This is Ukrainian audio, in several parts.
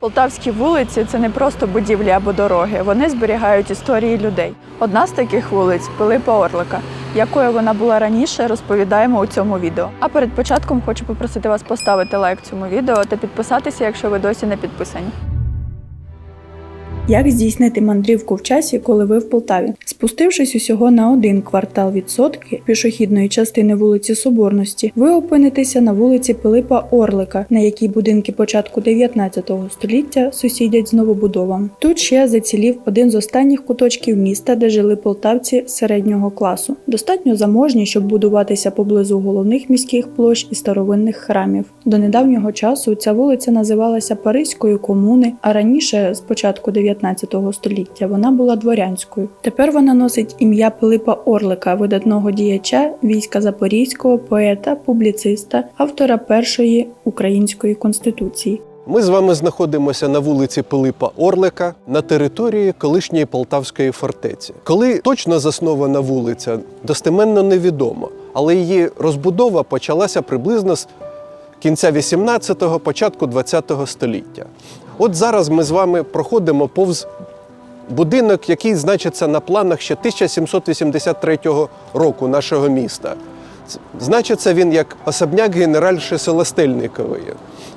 Полтавські вулиці це не просто будівлі або дороги. Вони зберігають історії людей. Одна з таких вулиць Пилипа Орлика. Якою вона була раніше, розповідаємо у цьому відео. А перед початком хочу попросити вас поставити лайк цьому відео та підписатися, якщо ви досі не підписані. Як здійснити мандрівку в часі, коли ви в Полтаві? Спустившись усього на один квартал від сотки пішохідної частини вулиці Соборності, ви опинитеся на вулиці Пилипа Орлика, на якій будинки початку 19 століття сусідять з новобудовами. Тут ще зацілів один з останніх куточків міста, де жили полтавці середнього класу, достатньо заможні, щоб будуватися поблизу головних міських площ і старовинних храмів. До недавнього часу ця вулиця називалася Паризькою комуни, а раніше, з початку 19 століття, вона була дворянською. Тепер вона носить ім'я Пилипа Орлика, видатного діяча війська Запорізького, поета, публіциста, автора першої української конституції. Ми з вами знаходимося на вулиці Пилипа Орлика на території колишньої Полтавської фортеці. Коли точно заснована вулиця, достеменно невідомо, але її розбудова почалася приблизно з кінця 18-го, початку 20-го століття. От зараз ми з вами проходимо повз будинок, який значиться на планах ще 1783 року нашого міста. Значиться він як особняк генеральши Селестельникової,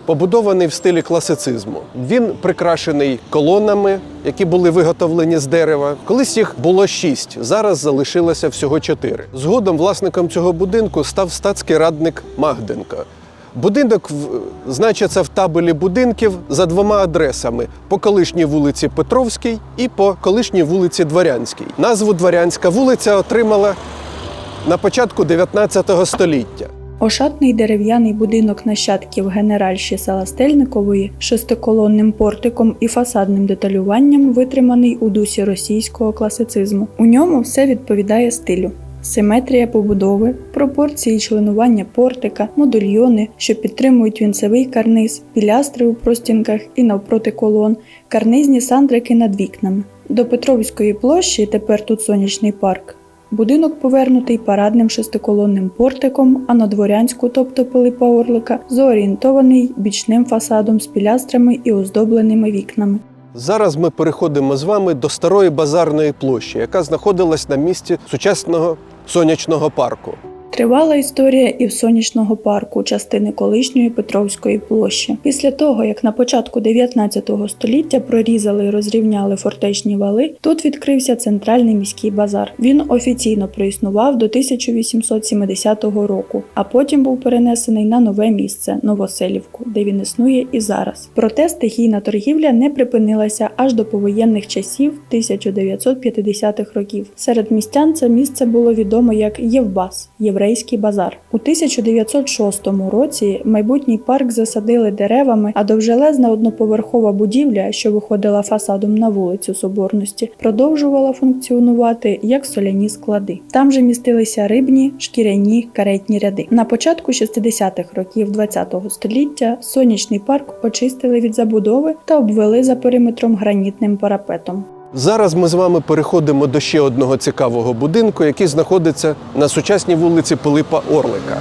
побудований в стилі класицизму. Він прикрашений колонами, які були виготовлені з дерева. Колись їх було шість, зараз залишилося всього чотири. Згодом власником цього будинку став статський радник Магденко. Будинок значиться в табелі будинків за двома адресами: по колишній вулиці Петровській і по колишній вулиці Дворянській. Назву Дворянська вулиця отримала на початку 19 століття. Ошатний дерев'яний будинок нащадків генеральші села Стельникової шестиколонним портиком і фасадним деталюванням витриманий у дусі російського класицизму. У ньому все відповідає стилю. Симетрія побудови, пропорції членування портика, модульйони, що підтримують вінцевий карниз, пілястри у простінках і навпроти колон, карнизні сандрики над вікнами. До Петровської площі, тепер тут сонячний парк, Будинок повернутий парадним шестиколонним портиком, а на дворянську, тобто Пилипа Орлика, зорієнтований бічним фасадом з пілястрами і оздобленими вікнами. Зараз ми переходимо з вами до старої базарної площі, яка знаходилась на місці сучасного сонячного парку. Тривала історія і в сонячного парку, частини колишньої Петровської площі. Після того, як на початку 19 століття прорізали і розрівняли фортечні вали, тут відкрився центральний міський базар. Він офіційно проіснував до 1870 року, а потім був перенесений на нове місце Новоселівку, де він існує і зараз. Проте стихійна торгівля не припинилася аж до повоєнних часів 1950-х років. Серед містян це місце було відомо як Євбас єврейський базар. У 1906 році майбутній парк засадили деревами, а довжелезна одноповерхова будівля, що виходила фасадом на вулицю Соборності, продовжувала функціонувати як соляні склади. Там же містилися рибні, шкіряні, каретні ряди. На початку 60-х років ХХ століття сонячний парк очистили від забудови та обвели за периметром гранітним парапетом. Зараз ми з вами переходимо до ще одного цікавого будинку, який знаходиться на сучасній вулиці Пилипа Орлика.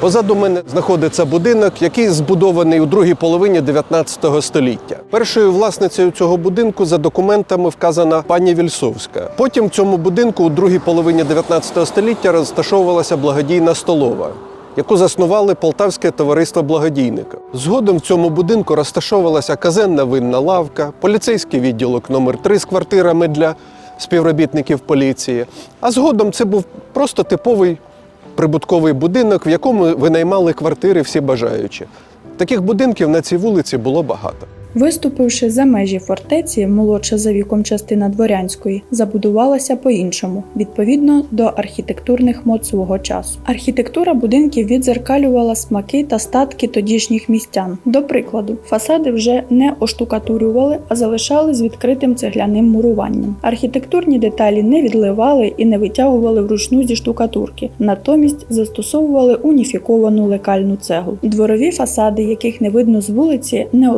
Позаду мене знаходиться будинок, який збудований у другій половині 19 століття. Першою власницею цього будинку за документами вказана пані Вільсовська. Потім в цьому будинку у другій половині 19 століття розташовувалася благодійна столова. Яку заснували Полтавське товариство благодійника. Згодом в цьому будинку розташовувалася казенна винна лавка, поліцейський відділок номер 3 з квартирами для співробітників поліції. А згодом це був просто типовий прибутковий будинок, в якому винаймали квартири всі бажаючі. Таких будинків на цій вулиці було багато. Виступивши за межі фортеці, молодша за віком частина дворянської забудувалася по-іншому, відповідно до архітектурних мод свого часу. Архітектура будинків відзеркалювала смаки та статки тодішніх містян. До прикладу, фасади вже не оштукатурювали, а залишали з відкритим цегляним муруванням. Архітектурні деталі не відливали і не витягували вручну зі штукатурки, натомість застосовували уніфіковану лекальну цеглу. Дворові фасади, яких не видно з вулиці, не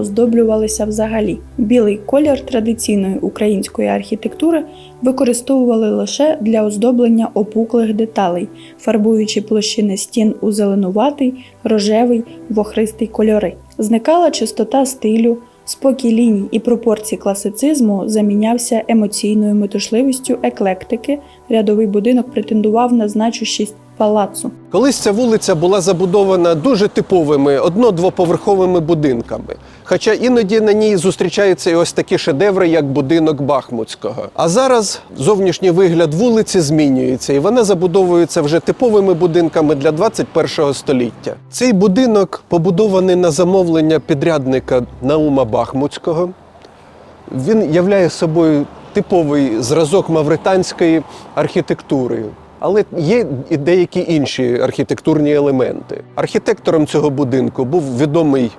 оздоблювалися взагалі. Білий колір традиційної української архітектури використовували лише для оздоблення опуклих деталей, фарбуючи площини стін у зеленуватий, рожевий, вохристий кольори. Зникала чистота стилю, спокій ліній і пропорцій класицизму замінявся емоційною метушливістю еклектики. Рядовий будинок претендував на значущість палацу. Колись ця вулиця була забудована дуже типовими одно-двоповерховими будинками. Хоча іноді на ній зустрічаються і ось такі шедеври, як будинок Бахмутського. А зараз зовнішній вигляд вулиці змінюється, і вона забудовується вже типовими будинками для 21 століття. Цей будинок побудований на замовлення підрядника Наума Бахмутського. Він являє собою типовий зразок мавританської архітектури. Але є і деякі інші архітектурні елементи. Архітектором цього будинку був відомий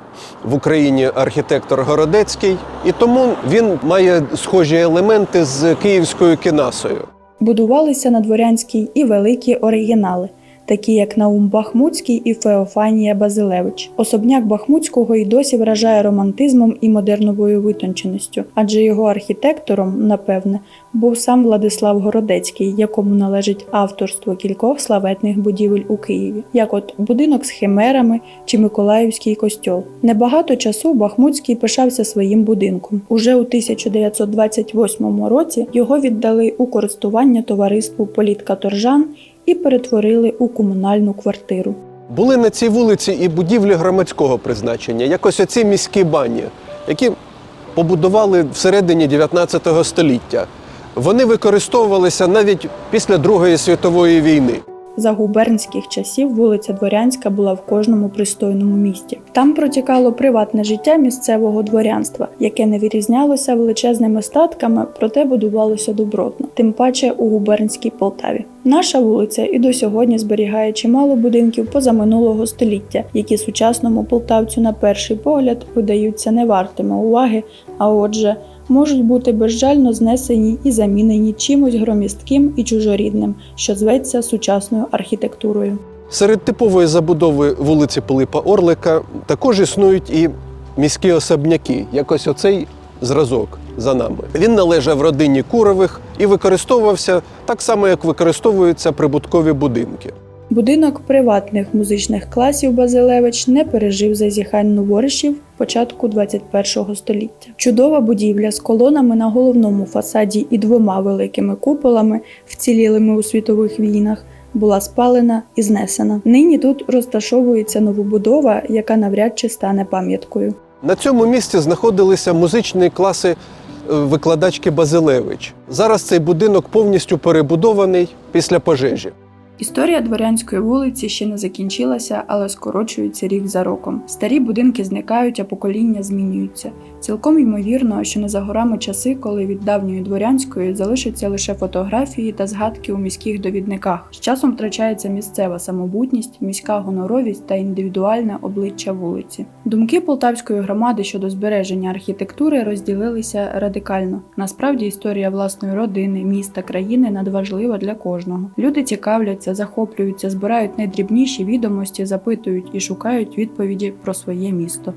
в Україні архітектор Городецький, і тому він має схожі елементи з київською кінасою. Будувалися на дворянській і великі оригінали, такі як Наум Бахмутський і Феофанія Базилевич. Особняк Бахмутського і досі вражає романтизмом і модерновою витонченістю, адже його архітектором, напевне, був сам Владислав Городецький, якому належить авторство кількох славетних будівель у Києві, як от будинок з химерами чи Миколаївський костьол. Небагато часу Бахмутський пишався своїм будинком. Уже у 1928 році його віддали у користування товариству Політкаторжан і перетворили у комунальну квартиру. Були на цій вулиці і будівлі громадського призначення, якось оці міські бані, які побудували всередині 19 століття. Вони використовувалися навіть після Другої світової війни. За губернських часів вулиця Дворянська була в кожному пристойному місті. Там протікало приватне життя місцевого дворянства, яке не вирізнялося величезними статками, проте будувалося добротно, тим паче у губернській Полтаві. Наша вулиця і до сьогодні зберігає чимало будинків позаминулого століття, які сучасному полтавцю на перший погляд видаються невартими уваги, а отже, можуть бути безжально знесені і замінені чимось громістким і чужорідним, що зветься сучасною архітектурою. Серед типової забудови вулиці Пилипа Орлика також існують і міські особняки, якось оцей зразок за нами. Він належав родині Курових і використовувався так само, як використовуються прибуткові будинки. Будинок приватних музичних класів Базилевич не пережив зазіхань новоришів початку 21 століття. Чудова будівля з колонами на головному фасаді і двома великими куполами, вцілілими у світових війнах, була спалена і знесена. Нині тут розташовується новобудова, яка навряд чи стане пам'яткою. На цьому місці знаходилися музичні класи е, викладачки Базилевич. Зараз цей будинок повністю перебудований після пожежі. Історія дворянської вулиці ще не закінчилася, але скорочується рік за роком. Старі будинки зникають, а покоління змінюються. Цілком ймовірно, що не за горами часи, коли від давньої дворянської залишаться лише фотографії та згадки у міських довідниках. З часом втрачається місцева самобутність, міська гоноровість та індивідуальне обличчя вулиці. Думки полтавської громади щодо збереження архітектури розділилися радикально. Насправді історія власної родини, міста, країни надважлива для кожного. Люди цікавляться, захоплюються, збирають найдрібніші відомості, запитують і шукають відповіді про своє місто.